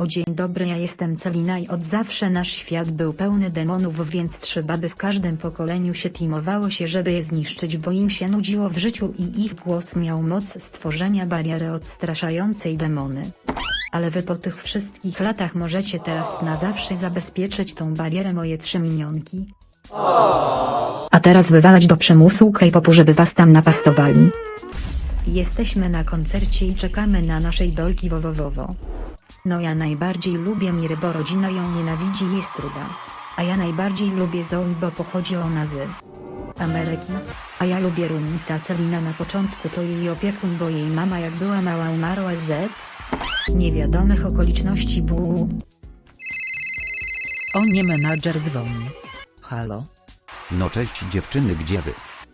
O dzień dobry, ja jestem Celina i od zawsze nasz świat był pełny demonów, więc trzy baby w każdym pokoleniu się teamowało się, żeby je zniszczyć, bo im się nudziło w życiu i ich głos miał moc stworzenia bariery odstraszającej demony. Ale wy po tych wszystkich latach możecie teraz na zawsze zabezpieczyć tą barierę moje trzy minionki. A teraz wywalać do przymusu K-popu, żeby was tam napastowali. Jesteśmy na koncercie i czekamy na naszej dolki wowowowo. No ja najbardziej lubię Miry, bo rodzina ją nienawidzi i jest truda. A ja najbardziej lubię Zoe, bo pochodzi ona z Ameryki. A ja lubię Runita Celina na początku to jej opiekun, bo jej mama jak była mała umarła z niewiadomych okoliczności bu. O nie menadżer dzwoni. Halo. No cześć dziewczyny gdzie wy?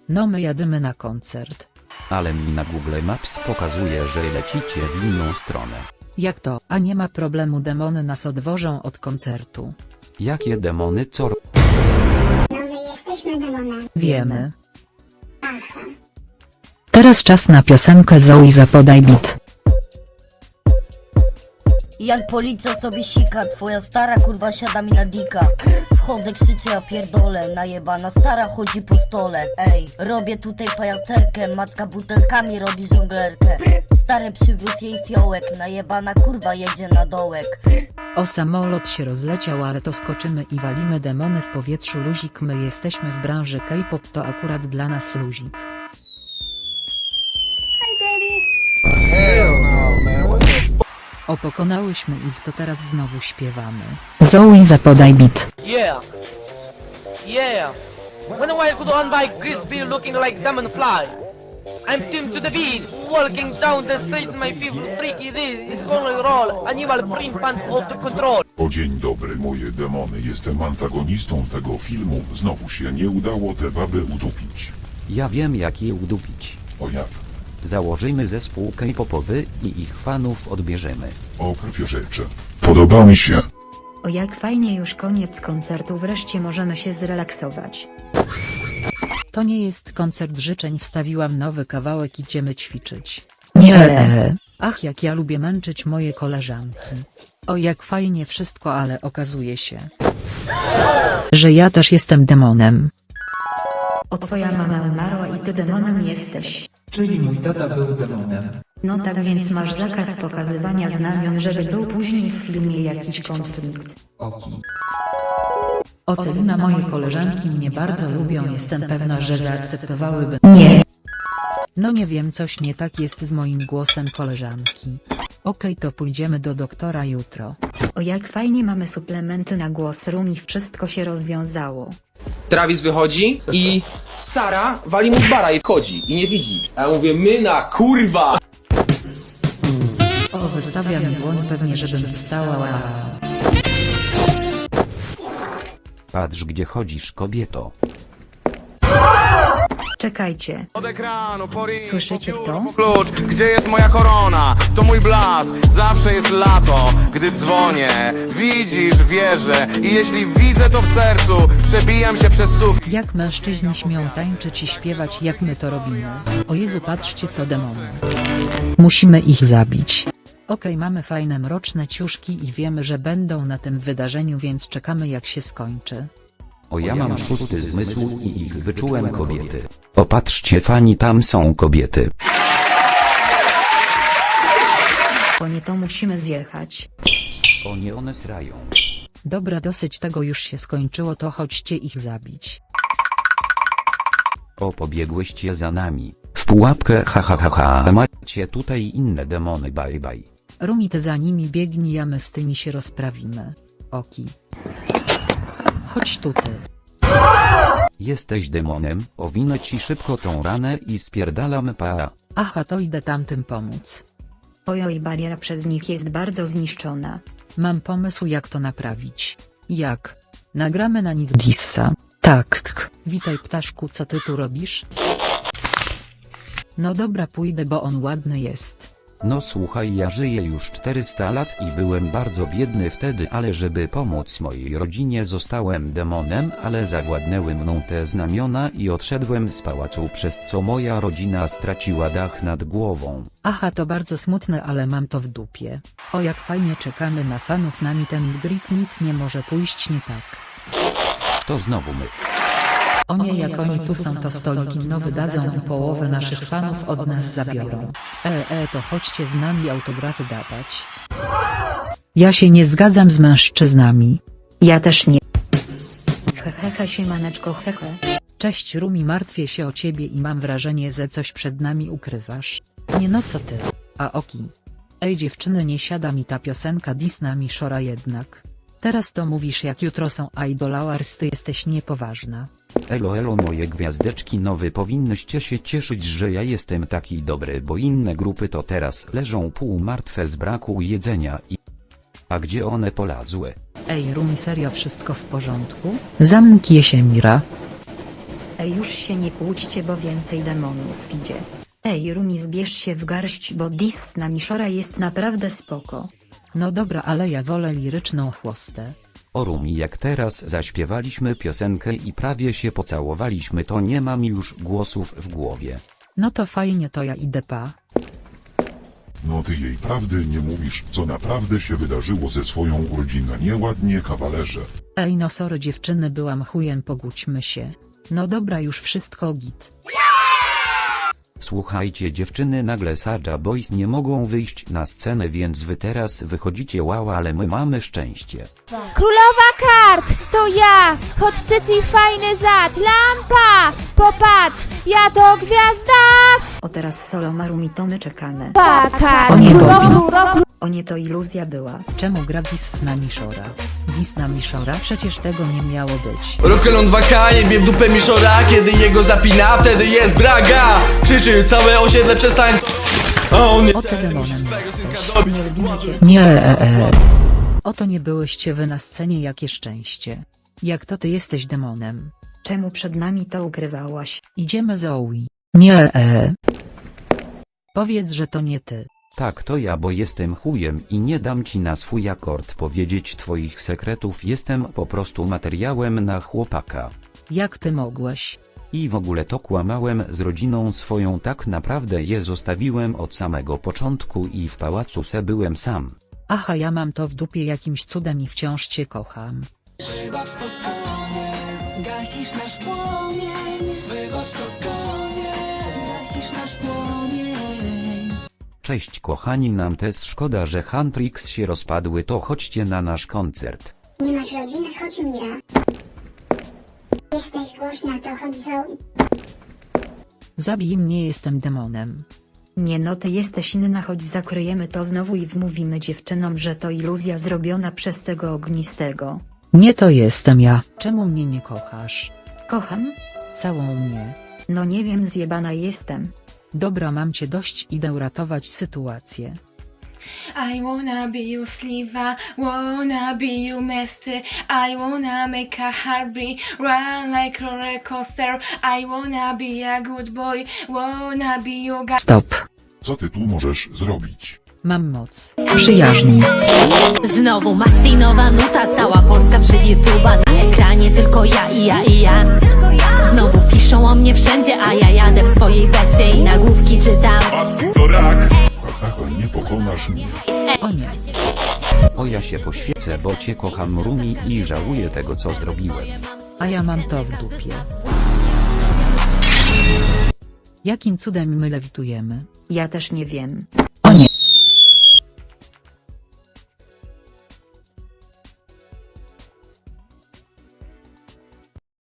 No my jadymy na koncert. Ale mi na Google Maps pokazuje, że lecicie w inną stronę. Jak to? A nie ma problemu demony nas odwożą od koncertu. Jakie demony co? ro- No my jesteśmy demonami. Wiemy. Aha. Teraz czas na piosenkę Zoe zapodaj bit. Jak policja sobie sika, twoja stara kurwa siada mi na dika Wchodzę, krzyczę, ja pierdolę, najebana stara chodzi po stole Ej, robię tutaj pajacerkę, matka butelkami robi żonglerkę Stary przywiózł jej fiołek, najebana kurwa jedzie na dołek O samolot się rozleciał, ale to skoczymy i walimy demony w powietrzu luzik. My jesteśmy w branży K-pop, to akurat dla nas luzik. O pokonałyśmy ich, to teraz znowu śpiewamy. Zoe zapodaj bit. Yeah. Yeah. When I could on by crispy looking like demon fly. I'm tuned to the beat, walking down the street, my feet freaky this is gonna roll, animal print pants out of control. O dzień dobry moje demony, jestem antagonistą tego filmu, znowu się nie udało te baby udupić. Ja wiem jak je udupić. O jak? Założymy zespół K-popowy i ich fanów odbierzemy. O krwiożercze. Podoba mi się. O jak fajnie już koniec koncertu, wreszcie możemy się zrelaksować. To nie jest koncert życzeń, wstawiłam nowy kawałek, idziemy ćwiczyć. Nie. Ach, jak ja lubię męczyć moje koleżanki. O, jak fajnie wszystko, ale okazuje się, że ja też jestem demonem. O twoja mama umarła i ty demonem jesteś. Czyli mój tata był demonem. No tak więc masz zakaz pokazywania znamion, żeby był później w filmie jakiś konflikt. O, Celina, moje koleżanki mnie bardzo lubią, jestem pewna, że zaakceptowałyby. Nie. No nie wiem, coś nie tak jest z moim głosem koleżanki. Okej, to pójdziemy do doktora jutro. O jak fajnie mamy suplementy na głos rum i wszystko się rozwiązało. Travis wychodzi i Sara wali mu z bara i wchodzi i nie widzi. A ja mówię, myna, kurwa! O, wystawia mi dłoń pewnie, żebym wstała. Patrz gdzie chodzisz kobieto. Czekajcie. Od ekranu, po ring, Słyszycie po to? pióro, po klucz Gdzie jest moja korona? To mój blask Zawsze jest lato, gdy dzwonię Widzisz, wierzę I jeśli widzę to w sercu Przebijam się przez sufit Jak mężczyźni śmią tańczyć i śpiewać jak my to robimy. O Jezu patrzcie to demony. Musimy ich zabić. Okej mamy fajne mroczne ciuszki i wiemy że będą na tym wydarzeniu więc czekamy jak się skończy. O ja mam szósty zmysł i ich wyczułem kobiety. Opatrzcie fani tam są kobiety. Po nie to musimy zjechać. O nie one srają. Dobra dosyć tego już się skończyło to chodźcie ich zabić. O pobiegłyście za nami. W pułapkę ha ha ha ha. Macie tutaj inne demony bye bye. Rumi ty za nimi biegnij a my z tymi się rozprawimy. Oki. Chodź tutaj. Jesteś demonem, owinę ci szybko tą ranę i spierdalam pa. Aha to idę tamtym pomóc. Ojoj bariera przez nich jest bardzo zniszczona. Mam pomysł jak to naprawić. Jak? Nagramy na nich dissa. Tak. k- Witaj ptaszku co ty tu robisz? No dobra pójdę bo on ładny jest. No słuchaj, ja żyję już 400 lat i byłem bardzo biedny wtedy, ale żeby pomóc mojej rodzinie zostałem demonem, ale zawładnęły mną te znamiona i odszedłem z pałacu, przez co moja rodzina straciła dach nad głową. Aha to bardzo smutne ale mam to w dupie. O jak fajnie czekamy na fanów nami ten grid nic nie może pójść nie tak. To znowu my. O nie jak oni tu są to stoliki no wydadzą połowę naszych fanów od nas zabiorą. E e to chodźcie z nami autografy dawać. Ja się nie zgadzam z mężczyznami. Ja też nie. Hehehe siemaneczko hehe. Cześć Rumi martwię się o ciebie i mam wrażenie że coś przed nami ukrywasz. Nie no co ty. A oki. Ej dziewczyny nie siada mi ta piosenka Disna mi szora jednak. Teraz to mówisz jak jutro są idolawars ty jesteś niepoważna. Elo elo moje gwiazdeczki nowy powinnyście się cieszyć, że ja jestem taki dobry, bo inne grupy to teraz leżą półmartwe z braku jedzenia i... A gdzie one polazły? Ej Rumi serio wszystko w porządku? Zamknij się Mira. Ej już się nie kłóćcie bo więcej demonów idzie. Ej Rumi zbierz się w garść bo dis na Mishora jest naprawdę spoko. No dobra ale ja wolę liryczną chłostę. Orumi jak teraz zaśpiewaliśmy piosenkę i prawie się pocałowaliśmy to nie mam już głosów w głowie. No to fajnie to ja idę pa. No ty jej prawdy nie mówisz, co naprawdę się wydarzyło ze swoją urodziną. Nieładnie, kawalerze. Ej no sorry dziewczyny byłam chujem pogódźmy się. No dobra już wszystko git. Słuchajcie dziewczyny nagle Saja Boys nie mogą wyjść na scenę więc wy teraz wychodzicie wow ale my mamy szczęście. Królowa kart, to ja! Hot cycy fajny zad, lampa! Popatrz, ja to gwiazda! O teraz solo Marumi to my czekamy. Paka, O nie. O nie to iluzja była. Czemu gra Gis z nami Shora? Gis na Mishora przecież tego nie miało być. Rokelon 2K jebie w dupę Miszora Kiedy jego zapina, wtedy jest braga Krzyczy całe osiedle przestań A on nie O ty demonem jesteś. Nie lubimy cię. Nie e, e. Oto nie byłyście wy na scenie jakie szczęście. Jak to ty jesteś demonem? Czemu przed nami to ukrywałaś? Idziemy Zoe. Nie e. Powiedz, że to nie ty. Tak to ja bo jestem chujem i nie dam ci na swój akord powiedzieć twoich sekretów jestem po prostu materiałem na chłopaka. Jak ty mogłeś? I w ogóle to kłamałem z rodziną swoją tak naprawdę je zostawiłem od samego początku i w pałacu se byłem sam. Aha ja mam to w dupie jakimś cudem i wciąż cię kocham. Gasisz nasz płomień, wybacz to koniec, gasisz nasz płomień. Cześć kochani nam też szkoda że Huntrix się rozpadły to chodźcie na nasz koncert. Nie masz rodziny, chodź Mira. Jesteś głośna, to chodź Zoe. Zabij mnie jestem demonem. Nie no ty jesteś inna choć zakryjemy to znowu i wmówimy dziewczynom, że to iluzja zrobiona przez tego ognistego. Nie to jestem ja. Czemu mnie nie kochasz? Kocham? Całą mnie. No nie wiem zjebana jestem. Dobra mam cię dość idę ratować sytuację. I wanna be you sliwa, wanna be you mesty I wanna make a heartbeat, run like roller coaster I wanna be a good boy, wanna be you guy Stop. Co ty tu możesz zrobić? Mam moc. Przyjaźni. Znowu mastinowa nuta, cała Polska przed YouTube'a Na ekranie tylko ja i ja i ja Znowu piszą o mnie wszędzie, a ja jadę w swojej becie I nagłówki czytam Asti to rak! Haha, nie pokonasz mnie. O nie. O ja się poświecę bo cię kocham Rumi i żałuję tego co zrobiłem. A ja mam to w dupie. Jakim cudem my lewitujemy? Ja też nie wiem.